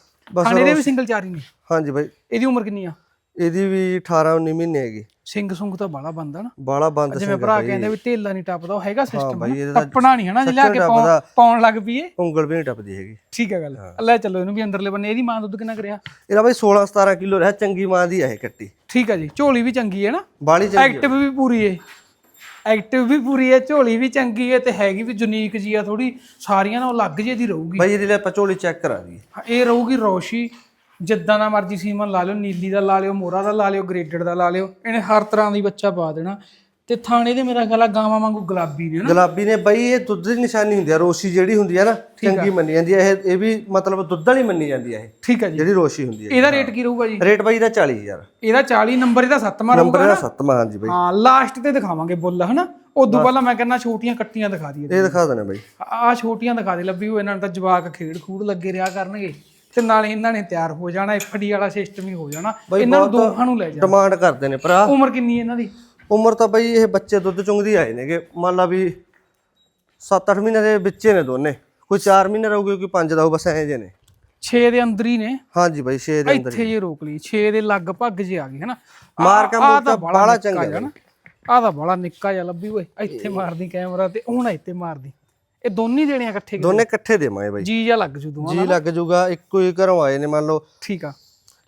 ਖਾਣੇ ਦੇ ਵੀ ਸਿੰਗਲ ਚਾਰ ਹੀ ਨੇ। ਹਾਂਜੀ ਬਾਈ। ਇਹਦੀ ਉਮਰ ਕਿੰਨੀ ਆ? ਇਹਦੀ ਵੀ 18 19 ਮਹੀਨੇ ਹੈਗੀ। ਸਿੰਘ ਸੁੰਗ ਤਾਂ ਬਾਲਾ ਬੰਦਾ ਨਾ। ਬਾਲਾ ਬੰਦ ਜਿਵੇਂ ਭਰਾ ਕਹਿੰਦੇ ਵੀ ਢੇਲਾ ਨਹੀਂ ਟੱਪਦਾ ਉਹ ਹੈਗਾ ਸਿਸਟਮ ਬਾਈ, ਇਹਦਾ ਤਾਂ ਟੱਪਣਾ ਨਹੀਂ ਹਨਾ? ਜੇ ਲਿਆ ਕੇ ਪਾਉਣ- ਲੱਗ ਪਈਏ। ਉਂਗਲ ਵੀ ਨਹੀਂ ਟੱਪਦੀ ਹੈਗੀ। ਠੀਕ ਹੈ ਗੱਲ। ਲੈ ਚੱਲੋ ਇਹਨੂੰ ਵੀ ਅੰਦਰਲੇ ਬੰਨੇ ਇਹਦੀ ਮਾਂ ਦੁੱਧ ਕਿੰਨਾ ਕਰਿਆ? ਇਹਦਾ ਬਾਈ 16 17 ਕਿਲੋ ਰਿਹਾ ਚੰਗੀ ਮਾਂ ਦੀ ਹੈ ਕੱਟੀ। ਠੀਕ ਹੈ ਜੀ ਝੋਲੀ ਵੀ ਚੰਗੀ ਹੈ ਨਾ? ਬਾਲੀ ਚੰਗੀ ਐਕਟਿਵ ਵੀ ਪੂਰੀ ਏ। ਐਕਟਿਵ ਵੀ ਪੂਰੀ ਏ ਝੋਲੀ ਵੀ ਚੰਗੀ ਏ ਤੇ ਹੈਗੀ ਵੀ ਯੂਨੀਕ ਜੀ ਆ ਥੋੜੀ ਸਾਰੀਆਂ ਨਾਲੋਂ ਅਲੱਗ ਜੇ ਦੀ ਰਹੂਗੀ। ਬਾਈ ਇਹਦੀ ਲੈ ਆਪਾਂ ਝੋਲੀ ਚੈੱਕ ਕਰਾ ਦਈਏ। ਹਾਂ, ਇਹ ਰਹੂਗੀ ਰੋਸ਼ੀ ਜਿੱਦਾਂ ਦਾ ਮਰਜ਼ੀ ਸੀਮਨ ਲਾ ਲਿਓ ਨੀਲੀ ਦਾ ਲਾ ਲਿਓ ਮੋਰਾ ਦਾ ਲਾ ਲਿਓ ਗ੍ਰੇਡਡ ਦਾ ਲਾ ਲਿਓ ਇਹਨੇ ਹਰ ਤਰ੍ਹਾਂ ਦੀ ਬੱਚਾ ਪਾ ਦੇਣਾ। ਤੇ ਥਾਣੇ ਦੇ ਮੇਰਾ ਖਿਆਲ ਆ ਗਾਵਾਂ ਵਾਂਗੂ ਗੁਲਾਬੀ ਨੇ ਨਾ? ਗੁਲਾਬੀ ਨੇ ਬਾਈ ਇਹ ਦੁੱਧ ਦੀ ਨਿਸ਼ਾਨੀ ਹੁੰਦੀ ਆ ਰੋਸ਼ੀ ਜਿਹੜੀ ਹੁੰਦੀ ਆ ਨਾ ਚੰਗੀ ਮੰਨੀ ਜਾਂਦੀ ਆ ਇਹ ਇਹ ਵੀ ਮਤਲਬ ਦੁੱਧ ਵਾਲੀ ਮੰਨੀ ਜਾਂਦੀ ਆ ਇਹ ਠੀਕ ਹੈ ਜੀ। ਜਿਹੜੀ ਰੋਸ਼ੀ ਹੁੰਦੀ ਆ। ਇਹਦਾ ਰੇਟ ਕੀ ਰਹੂਗਾ ਜੀ? ਰੇਟ ਬਾਈ ਦਾ 40000 ਇਹਦਾ 40 ਨੰਬਰ ਇਹਦਾ 7ਵਾਂ ਨੰਬਰ ਰਹੂਗਾ ਇਹਦਾ 7ਵਾਂ ਹਾਂਜੀ ਬਾਈ। ਹਾਂ ਲਾਸਟ ਤੇ ਦਿਖਾਵਾਂਗੇ ਬੁੱਲ ਹਨਾ? ਉਦੋਂ ਪਹਿਲਾਂ ਮੈਂ ਕਹਿੰਦਾ ਛੋਟੀਆਂ ਕੱਟੀਆਂ ਦਿਖਾ ਦਈਏ ਇਹ ਦਿਖਾ ਦੇਣਾ ਬਾਈ। ਆ ਛੋਟੀਆਂ ਦਿਖਾ ਦੇ ਲੱਭੀ ਹੋਏ ਇਹਨਾਂ ਨੂੰ ਤਾਂ ਜਵਾਕ ਖੇਡ ਖੂਡ ਲੱਗੇ ਰਿਹਾ ਕਰਨਗੇ। ਤੇ ਨਾਲੇ ਇਹਨਾਂ ਨੇ ਤਿਆਰ ਹੋ ਜਾਣਾ ਐਫਡੀ ਵਾਲਾ ਸਿਸਟਮ ਹੀ ਹੋ ਜਾਣਾ। ਇਹਨਾਂ ਨੂੰ ਦੋਹਾਂ ਨੂੰ ਲੈ ਜਾ ਡਿਮਾਂਡ ਕਰਦੇ ਨੇ ਭਰਾ। ਉਮਰ ਕਿੰਨੀ ਹੈ ਇਹਨਾਂ ਦੀ? ਉਮਰ ਤਾਂ ਬਾਈ ਇਹ ਬੱਚੇ ਦੁੱਧ ਚੁੰਗਦੀ ਆਏ ਨੇਗੇ। ਮੰਨ ਲਾ ਵੀ 7-8 ਮਹੀਨੇ ਦੇ ਵਿੱਚੇ ਨੇ ਦੋਨੇ। ਕੋਈ 4 ਮਹੀਨੇ ਰਹੂਗੇ ਕੋਈ 5 ਦਾ ਬਸ ਐਂ ਜੇ ਨੇ। 6 ਦੇ ਅੰਦਰ ਹੀ ਨੇ। ਹਾਂਜੀ ਬਾਈ 6 ਦੇ ਅੰਦਰ ਇੱਥੇ ਜੇ ਰੋਕ ਲਈ। 6 ਦੇ ਲਗਭਗ ਜੇ ਆ ਗਏ ਹਨਾ? ਮਾਰਕਾ ਮੂਰਕਾ ਨਿੱਕਾ ਚੰਗਾ ਨਾ। ਆ ਤਾਂ ਬੜਾ ਨਿੱਕਾ ਜਿਹਾ ਲੱਭੀ ਓਏ। ਇੱਥੇ ਮਾਰਦੀ ਕੈਮਰਾ ਤੇ ਹੁਣ ਇੱਥੇ ਮਾਰਦੀ। ਇਹ ਦੋਨੀ ਦੇਣੇ ਆ ਇਕੱਠੇ ਦੋਨੇ ਇਕੱਠੇ ਦੇਵਾਂਗੇ ਬਾਈ। ਜੀ ਜਾਂ ਲੱਗ ਜੂ ਦੋਵਾਂ ਜੀ ਲੱਗ ਜੂਗਾ ਇੱਕੋ ਹੀ ਘਰੋਂ ਆਏ ਨੇ ਮੰਨ ਲਓ। ਠੀਕ ਆ।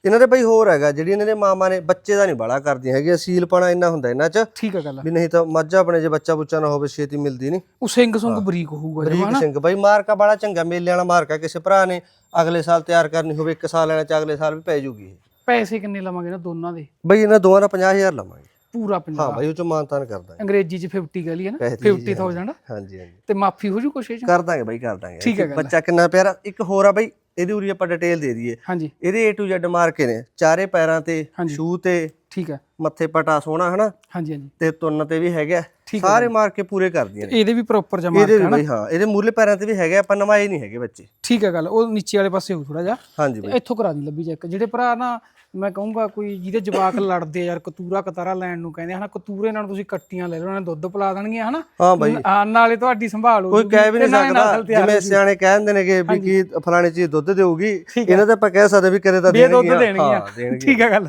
ਇਹਨਾਂ ਦੇ ਬਾਈ ਹੋਰ ਹੈਗਾ ਜਿਹੜੀ ਇਹਨਾਂ ਦੇ ਮਾਮਾ ਨੇ ਬੱਚੇ ਦਾ ਨਹੀਂ ਬਾਲਾ ਕਰਦੀਆਂ ਹੈਗੀਆਂ ਸੀਲਪਣਾ ਇੰਨਾ ਹੁੰਦਾ ਇਹਨਾਂ 'ਚ। ਠੀਕ ਆ ਗੱਲ ਵੀ ਨਹੀਂ ਤਾਂ ਮੱਝ ਆਪਣੇ ਜੇ ਬੱਚਾ ਬੁੱਚਾ ਨਾ ਹੋਵੇ ਛੇਤੀ ਮਿਲਦੀ ਨਹੀਂ। ਉਹ ਸਿੰਘ ਸੁੰਗ ਬਰੀਕ ਹੋਊਗਾ ਬਰੀਕ ਸਿੰਘ ਬਾਈ ਮਾਰਕਾ ਬਾਲਾ ਚੰਗਾ ਮੇਲੇ ਵਾਲਾ ਮਾਰਕਾ ਕਿਸੇ ਭਰਾ ਨੇ ਅਗਲੇ ਸਾਲ ਤਿਆਰ ਕਰਨੀ ਹੋਵੇ ਇੱਕ ਸਾਲ ਲੈਣਾ ਚ ਅਗਲੇ ਸਾਲ ਵੀ ਪੈ ਜੂਗੀ ਇਹ। ਪੈਸੇ ਕਿੰਨੇ ਲਵਾਂਗੇ ਨਾ ਦੋਨਾਂ ਦੇ? ਬਾਈ ਇਹਨਾਂ ਦੋਵਾਂ ਦਾ 50000 ਲਵਾਂਗੇ। ਪੂਰਾ ਪੰਜਾਬ ਹਾਂ ਬਾਈ ਉਹ ਚ ਮਾਨਤਾਨ ਕਰਦਾ ਅੰਗਰੇਜ਼ੀ ਚ 50 ਕਹ ਲਈਏ ਨਾ ਕਹਿ ਦਈਏ 50000 ਹਾਂਜੀ ਹਾਂਜੀ। ਤੇ ਮਾਫੀ ਹੋ ਜੂ ਚ? ਕਰ ਦਾਂਗੇ ਬਾਈ ਕਰ ਦਾਂਗੇ। ਹੈ। ਬੱਚਾ ਕਿੰਨਾ ਪਿਆਰਾ ਇੱਕ ਹੋਰ ਆ ਬਾਈ ਇਹਦੀ ਉਰੀ ਆਪਾਂ ਡਿਟੇਲ ਦੇ ਦਈਏ। ਹਾਂਜੀ। ਇਹਦੇ A to Z ਮਾਰਕੇ ਨੇ ਚਾਰੇ ਪੈਰਾਂ ਤੇ। ਸ਼ੂ ਤੇ ਠੀਕ ਹੈ। ਮੱਥੇ ਪਟਾ ਸੋਹਣਾ ਹਨਾ? ਹਾਂਜੀ ਹਾਂਜੀ। ਤੇ ਤੁੰਨ ਤੇ ਵੀ ਹੈਗਾ। ਸਾਰੇ ਮਾਰਕੇ ਪੂਰੇ ਕਰਦੀਆਂ ਨੇ। ਇਹਦੇ ਵੀ ਪ੍ਰੋਪਰ ਜਮਾ ਇਹਦੇ ਵੀ ਹਾਂ। ਇਹਦੇ ਮੂਰਲੇ ਪੈਰਾਂ ਤੇ ਵੀ ਹੈਗੇ ਆਪਾਂ ਨਵਾਏ ਨਹੀਂ ਹੈਗੇ ਬੱਚੇ। ਠੀਕ ਹੈ ਗੱਲ। ਉਹ ਨੀਚੇ ਵਾਲੇ ਪਾਸੇ ਹੋ ਥੋੜਾ ਜਿਹਾ। ਹਾਂਜੀ ਬਾਈ। ਇੱਥੋਂ ਕਰਾ ਦੀ ਲੱਭੀ ਚੈੱਕ ਜਿਹੜੇ ਭਰਾ ਨਾ ਮੈਂ ਕਹੂੰਗਾ ਕੋਈ ਜਿਹਦੇ ਜਵਾਕ ਲੜਦੇ ਯਾਰ ਕਤੂਰਾ ਕਤਾਰਾ ਲੈਣ ਨੂੰ ਕਹਿੰਦੇ ਹਨਾ ਕਤੂਰੇ ਨਾਲ ਤੁਸੀਂ ਕੱਟੀਆਂ ਲੈ ਲਓ ਉਹਨਾਂ ਨੇ ਦੁੱਧ ਪਿਲਾ ਦੇਣਗੀਆਂ ਹਨਾ। ਹਾਂ ਬਾਈ। ਨਾਲੇ ਤੁਹਾਡੀ ਸੰਭਾਲ ਕੋਈ ਹੋਊਗੀ ਕਹਿ ਵੀ ਨਹੀਂ ਸਕਦਾ। ਜਿਵੇਂ ਸਿਆਣੇ ਕਹਿੰਦੇ ਨੇਗੇ ਵੀ ਕੀ ਫਲਾਣੀ ਚੀਜ਼ ਦੁੱਧ ਦੇਊਗੀ ਇਹਨਾਂ ਤੇ ਆਪਾਂ ਕਹਿ ਸਕਦੇ ਵੀ ਕਦੇ ਤਾਂ ਇਹ ਦੁੱਧ ਦੇਣਗੀਆਂ। ਦੇਣਗੀਆਂ। ਹਾਂ ਦੇਣਗੀਆਂ। ਠੀਕ ਹੈ ਗੱਲ।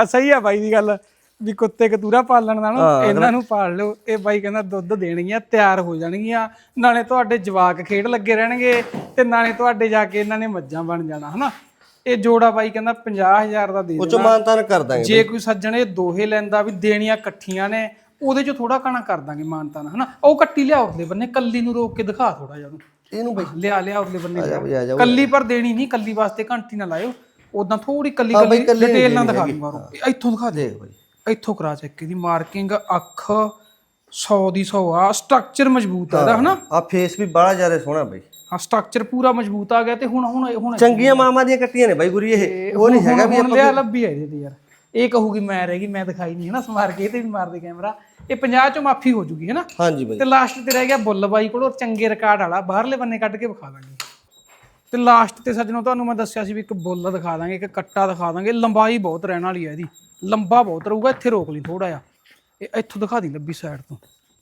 ਆ ਸਹੀ ਆ ਬਾਈ ਦੀ ਗੱਲ ਵੀ ਕੁੱਤੇ ਕਤੂਰਾ ਪਾਲਣ ਦਾ ਨਾ ਇਹਨਾਂ ਨੂੰ ਪਾਲ ਲਓ। ਇਹ ਬਾਈ ਕਹਿੰਦਾ ਦੁੱਧ ਦੇਣਗੀਆਂ ਤਿਆਰ ਹੋ ਜਾਣਗੀਆਂ। ਨਾਲੇ ਤੁਹਾਡੇ ਜਵਾਕ ਖੇਡ ਲੱਗੇ ਰਹਿਣਗੇ ਤੇ ਨਾਲੇ ਤੁਹਾਡੇ ਜਾ ਕੇ ਇਹਨਾਂ ਨੇ ਮੱਝਾਂ ਬਣ ਜਾਣਾ ਹਨਾ? ਇਹ ਜੋੜਾ ਬਾਈ ਕਹਿੰਦਾ 50000 ਦਾ ਦੇ ਉਹ ਚ ਮਾਨਤਾਨ ਕਰ ਦਾਂਗੇ ਜੇ ਕੋਈ ਸੱਜਣ ਇਹ ਦੋਹੇ ਲੈਂਦਾ ਵੀ ਦੇਣੀਆਂ ਇਕੱਠੀਆਂ ਨੇ ਉਹਦੇ ਚ ਥੋੜਾ ਕਣਾ ਕਰ ਦਾਂਗੇ ਮਾਨਤਾ ਨਾ ਹਨਾ? ਉਹ ਕੱਟੀ ਲਿਆ ਉਰਲੇ ਬੰਨੇ ਕੱਲੀ ਨੂੰ ਰੋਕ ਕੇ ਦਿਖਾ ਥੋੜਾ ਜਿਹਾ ਉਹਨੂੰ। ਇਹਨੂੰ ਬਾਈ। ਲਿਆ ਲਿਆ ਉਰਲੇ ਬੰਨੇ ਲਿਆ। ਬਈ ਆ ਜਾ ਕੱਲੀ ਪਰ ਦੇਣੀ ਨਹੀਂ ਕੱਲੀ ਵਾਸਤੇ ਘੰਟੀ ਨਾ ਲਾਇਓ। ਉਦਾਂ ਥੋੜੀ ਕੱਲੀ ਬਈ ਕੱਲੀ ਕੱਲੀ ਡਿਟੇਲ ਨਾਲ ਦਿਖਾ ਦੂੰਗਾ। ਇਹ ਇੱਥੋਂ ਦਿਖਾ ਦੇ। ਦੇਖ ਬਾਈ। ਇੱਥੋਂ ਕਰਾ ਚੈੱਕ ਇਹਦੀ ਮਾਰਕਿੰਗ ਅੱਖ 100 ਦੀ 100 ਆ ਸਟਰਕਚਰ ਮਜ਼ਬੂਤ ਆ ਇਹਦਾ ਹਨਾ? ਆ ਫੇਸ ਵੀ ਬੜਾ ਜ਼ਿਆਦਾ ਸੋਹਣਾ ਬਾਈ। ਹਾਂ ਸਟਰਕਚਰ ਪੂਰਾ ਮਜ਼ਬੂਤ ਆ ਗਿਆ ਤੇ ਹੁਣ ਹੁਣ ਹੁਣ ਚੰਗੀਆਂ ਮਾਮਾ ਦੀਆਂ ਕੱਟੀਆਂ ਨੇ ਬਾਈ ਗੁਰੀ ਇਹ। ਉਹ ਨਹੀਂ ਹੈਗਾ ਵੀ ਹੁਣ ਲਿਆ ਲੱਭੀ ਹੈ ਇਹਦੇ ਤੇ ਯਾਰ। ਇਹ ਕਹੂਗੀ ਮੈਂ ਰਹਿ ਗਈ ਮੈਂ ਦਿਖਾਈ ਨਹੀਂ ਹੈ ਨਾ ਸਮਾਰ ਕੇ ਇਹ ਤੇ ਵੀ ਮਾਰਦੇ ਕੈਮਰਾ ਇਹ 50 ਚੋਂ ਮਾਫੀ ਹੋ ਜੂਗੀ ਹੈ ਨਾ ਹਾਂਜੀ ਬਾਈ। ਤੇ ਲਾਸਟ ਤੇ ਰਹਿ ਗਿਆ ਬੁੱਲ ਬਾਈ ਕੋਲ ਉਹ ਚੰਗੇ ਰਿਕਾਰਡ ਵਾਲਾ। ਬਾਹਰਲੇ ਬੰਨੇ ਕੱਢ ਕੇ ਵਿਖਾ ਦਾਂਗੇ। ਤੇ ਲਾਸਟ ਤੇ ਸੱਜਣੋ ਤੁਹਾਨੂੰ ਮੈਂ ਦੱਸਿਆ ਸੀ ਵੀ ਇੱਕ ਬੁੱਲ ਦਿਖਾ ਦਾਂਗੇ ਇੱਕ ਕੱਟਾ ਦਿਖਾ ਦਾਂਗੇ। ਲੰਬਾਈ ਬਹੁਤ ਰਹਿਣ ਵਾਲੀ ਹੈ ਇਹਦੀ। ਲੰਬਾ ਬਹੁਤ ਰਹੂਗਾ ਇੱਥੇ ਰੋਕ ਲਈ ਥੋੜਾ ਜਿਹਾ। ਇਹ ਇੱਥੋਂ ਦਿਖਾ ਦੀ ਲੱਭੀ ਸਾਈਡ ਤੋਂ।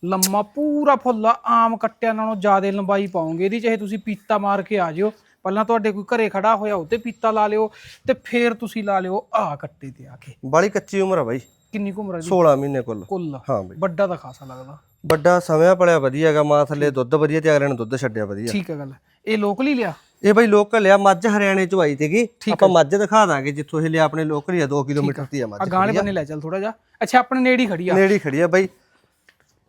ਲੰਮਾ ਪੂਰਾ ਫੁੱਲਾ ਆਮ ਕੱਟਿਆਂ ਨਾਲੋਂ ਜ਼ਿਆਦਾ ਲੰਬਾਈ ਪਾਉਂਗੇ ਇਹਦੀ ਚਾਹੇ ਤੁਸੀਂ ਪੀਤਾ ਮਾਰ ਕੇ ਆ ਜਿਓ। ਪਹਿਲਾਂ ਤੁਹਾਡੇ ਕੋਈ ਘਰੇ ਖੜਾ ਹੋਇਆ ਉਹ ਤੇ ਪੀਤਾ ਲਾ ਲਿਓ ਤੇ ਫੇਰ ਤੁਸੀਂ ਲਾ ਲਿਓ ਆ ਕੱਟੇ ਤੇ ਆ ਕੇ। ਬੜੀ ਕੱਚੀ ਉਮਰ ਆ ਬਾਈ। ਕਿੰਨੀ ਕੁ ਉਮਰ ਹੈ 16 ਮਹੀਨੇ ਕੁੱਲ। ਕੁੱਲ। ਹਾਂ ਬਾਈ। ਵੱਡਾ ਤਾਂ ਖਾਸਾ ਲੱਗਦਾ। ਵੱਡਾ ਸਮਿਆ ਪਲਿਆ ਵਧੀਆ ਹੈਗਾ ਮਾਂ ਥੱਲੇ ਦੁੱਧ ਵਧੀਆ ਤੇ ਅਗਲੇ ਨੇ ਦੁੱਧ ਛੱਡਿਆ ਵਧੀਆ। ਠੀਕ ਹੈ ਗੱਲ। ਇਹ ਲੋਕਲ ਹੀ ਲਿਆ? ਇਹ ਬਾਈ ਲੋਕਲ ਲਿਆ ਮੱਝ ਹਰਿਆਣੇ ਚੋਂ ਆਈ ਤੇਗੀ ਆਪਾਂ ਮੱਝ ਦਿਖਾ ਦਾਂਗੇ ਜਿੱਥੋਂ ਇਹ ਲਿਆ ਆਪਣੇ ਲੋਕਲ ਹੀ ਆ 2 ਕਿਲੋਮੀਟਰ ਦੀ ਆ ਮੱਝ ਆ ਗਾਲੇ ਬੰਨੇ ਲੈ ਚੱਲ ਥੋੜਾ ਜਿਹਾ। ਅੱਛਾ ਆਪਣੇ ਨੇੜੇ ਖੜੀ ਆ। ਨੇੜੇ ਖੜੀ ਆ ਬਾਈ।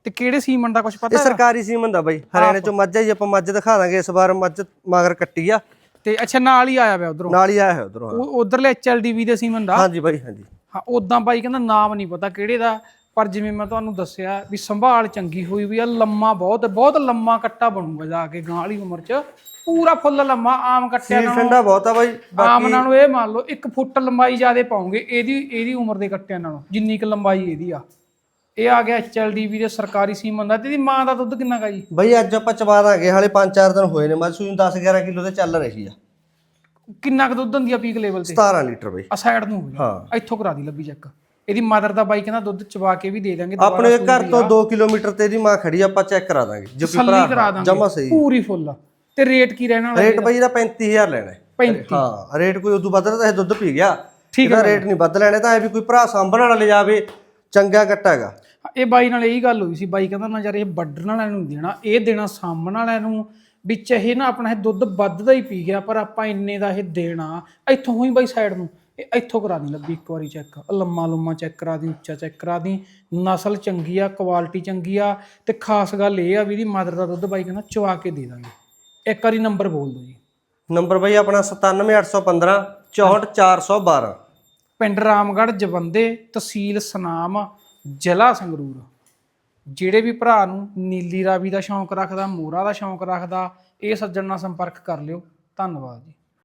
ਤੇ ਕਿਹੜੇ ਸੀਮਨ ਦਾ ਕੁਝ ਇਹ ਪਤਾ ਸਰਕਾਰੀ ਸੀਮਨ ਦਾ ਬਾਈ। ਹਰਿਆਣੇ ਚੋਂ ਮੱਝ ਆ ਜੀ ਆਪਾਂ ਮੱਝ ਦਿਖਾ ਦਾਂਗੇ। ਇਸ ਵਾਰ ਮੱਝ ਮਗਰ ਕੱਟੀ ਆ। ਤੇ ਅੱਛਾ ਨਾਲ ਹੀ ਆਇਆ ਪਿਆ ਉਧਰੋਂ? ਨਾਲ ਹੀ ਆਇਆ ਹੈ। ਉਧਰੋਂ ਉਧਰਲੇ ਐਚਐਲਡੀਵੀ ਦੇ ਸੀਮਨ ਦਾ? ਹਾਂਜੀ ਬਾਈ ਹਾਂਜੀ। ਹਾਂ ਉਦਾਂ ਬਾਈ ਕਹਿੰਦਾ ਨਾਮ ਨਹੀਂ ਪਤਾ ਕਿਹੜੇ ਦਾ ਪਰ ਜਿਵੇਂ ਮੈਂ ਤੁਹਾਨੂੰ ਦੱਸਿਆ ਵੀ ਸੰਭਾਲ ਚੰਗੀ ਹੋਈ ਵੀ ਆ ਲੰਮਾ ਬਹੁਤ ਬਹੁਤ ਲੰਮਾ ਕੱਟਾ ਬਣੂਗਾ ਜਾ ਕੇ ਗਾਂ ਵਾਲੀ ਉਮਰ 'ਚ। ਪੂਰਾ ਫੁੱਲ ਲੰਮਾ ਆਮ ਕੱਟਿਆਂ ਨਾਲੋਂ ਠੰਡਾ ਬਹੁਤ ਆ ਬਾਈ ਆਮ ਨਾਲੋਂ ਇਹ ਮੰਨ ਲਓ 1 ਫੁੱਟ ਲੰਬਾਈ ਜ਼ਿਆਦੇ ਪਾਉਂਗੇ ਇਹਦੀ ਇਹਦੀ ਉਮਰ ਦੇ ਕੱਟਿਆਂ ਨਾਲੋਂ ਜਿੰਨੀ ਕੁ ਲੰਬਾਈ ਇਹਦੀ ਆ। ਇਹ ਆ ਗਿਆ ਐਚਐਲਡੀਵੀ ਦੇ ਸਰਕਾਰੀ ਸੀਮਨ ਦਾ ਤੇ ਇਹਦੀ ਮਾਂ ਦਾ ਦੁੱਧ ਕਿੰਨਾ ਕਾ ਜੀ? ਬਈ ਅੱਜ ਆਪਾਂ ਚਵਾ ਦਾਂਗੇ ਹਾਲੇ 5-4 ਦਿਨ ਹੋਏ ਨੇ ਮੱਝ ਸੂਈ ਨੂੰ 10-11 ਕਿਲੋ ਤੇ ਚੱਲ ਰਹੀ ਆ। ਕਿੰਨਾ ਕੁ ਦੁੱਧ ਹੁੰਦੀ ਆ ਪੀਕ ਲੈਵਲ ਤੇ? 17 ਲੀਟਰ ਬਈ। ਆ ਸਾਈਡ ਨੂੰ ਹੋ ਹਾਂ। ਇੱਥੋਂ ਕਰਾ ਦੀ ਲੱਭੀ ਚੈੱਕ ਇਹਦੀ ਮਦਰ ਦਾ ਬਾਈ ਕਹਿੰਦਾ ਦੁੱਧ ਚਵਾ ਕੇ ਵੀ ਦੇ ਦਾਂਗੇ ਆਪਣੇ ਘਰ ਤੋਂ 2 ਕਿਲੋਮੀਟਰ ਤੇ ਇਹਦੀ ਮਾਂ ਖੜੀ ਆ, ਆਪਾਂ ਚੈੱਕ ਕਰਾ ਦਾਂਗੇ ਜੇ ਕੋਈ ਸੱਲੀ ਕਰਾ ਭਰਾ ਦਾਂਗੇ। ਜਮਾ ਸਹੀ। ਪੂਰੀ ਫੁੱਲ ਤੇ ਰੇਟ ਕੀ ਰਹਿਣਾ ਰੇਟ ਬਈ ਇਹਦਾ 35000 ਲੈਣਾ ਹੈ। 35 ਹਾਂ ਰੇਟ ਕੋਈ ਉਦੋਂ ਵੱਧ ਤਾਂ ਇਹ ਦੁੱਧ ਪੀ ਗਿਆ। ਠੀਕ ਇਹਦਾ ਰੇਟ ਨਹੀਂ ਵੱਧ ਲੈਣੇ ਤਾਂ ਇਹ ਵੀ ਕੋਈ ਭਰਾ ਸਾਂਭਣ ਵਾਲਾ ਲੈ ਜਾਵੇ ਚੰਗਾ ਕੱਟਾ ਹੈਗਾ। ਇਹ ਬਾਈ ਨਾਲ ਇਹੀ ਗੱਲ ਹੋਈ ਸੀ। ਬਾਈ ਕਹਿੰਦਾ ਨਾ ਯਾਰ ਇਹ ਵੱਢਣ ਵਾਲਿਆਂ ਨੂੰ ਨੀ ਦੇਣਾ ਇਹ ਦੇਣਾ ਸਾਂਭਣ ਵਾਲਿਆਂ ਨੂੰ। ਵੀ ਚਾਹੇ ਨਾ ਆਪਣਾ ਇਹ ਦੁੱਧ ਵੱਧਦਾ ਹੀ ਪੀ ਗਿਆ ਪਰ ਆਪਾਂ ਇੰਨੇ ਦਾ ਇਹ ਦੇਣਾ ਇੱਥੋਂ ਹੀ ਬਾਈ ਸਾਈਡ ਨੂੰ। ਇਹ ਇੱਥੋਂ ਕਰਾ ਦੀ ਲੱਭੀ ਇੱਕ ਵਾਰੀ ਚੈੱਕ ਲੰਮਾ ਲੰਮਾ ਚੈੱਕ ਕਰਾ ਦੀ ਉੱਚਾ ਚੈੱਕ ਕਰਾ ਦੀ ਨਸਲ ਚੰਗੀ ਆ ਕੁਆਲਿਟੀ ਚੰਗੀ ਆ ਤੇ ਖਾਸ ਗੱਲ ਇਹ ਆ ਵੀ ਇਹਦੀ ਮਦਰ ਦਾ ਦੁੱਧ ਬਾਈ ਕਹਿੰਦਾ ਚਵਾ ਕੇ ਦੇ ਦਾਂਗੇ। ਇੱਕ ਵਾਰੀ ਨੰਬਰ ਬੋਲ ਦਿਓ ਜੀ। ਨੰਬਰ ਬਈ ਆਪਣਾ 97815 64412 ਪਿੰਡ ਰਾਮਗੜ੍ਹ ਜਵੰਦੇ ਤਹਿਸੀਲ ਸਨਾਮ ਜ਼ਿਲ੍ਹਾ ਸੰਗਰੂਰ। ਜਿਹੜੇ ਵੀ ਭਰਾ ਨੂੰ ਨੀਲੀ ਰਾਵੀ ਦਾ ਸ਼ੌਂਕ ਰੱਖਦਾ, ਮੋਹਰਾ ਦਾ ਸ਼ੌਂਕ ਰੱਖਦਾ, ਇਹ ਸੱਜਣ ਨਾਲ ਸੰਪਰਕ ਕਰ ਲਿਓ। ਧੰਨਵਾਦ ਜੀ।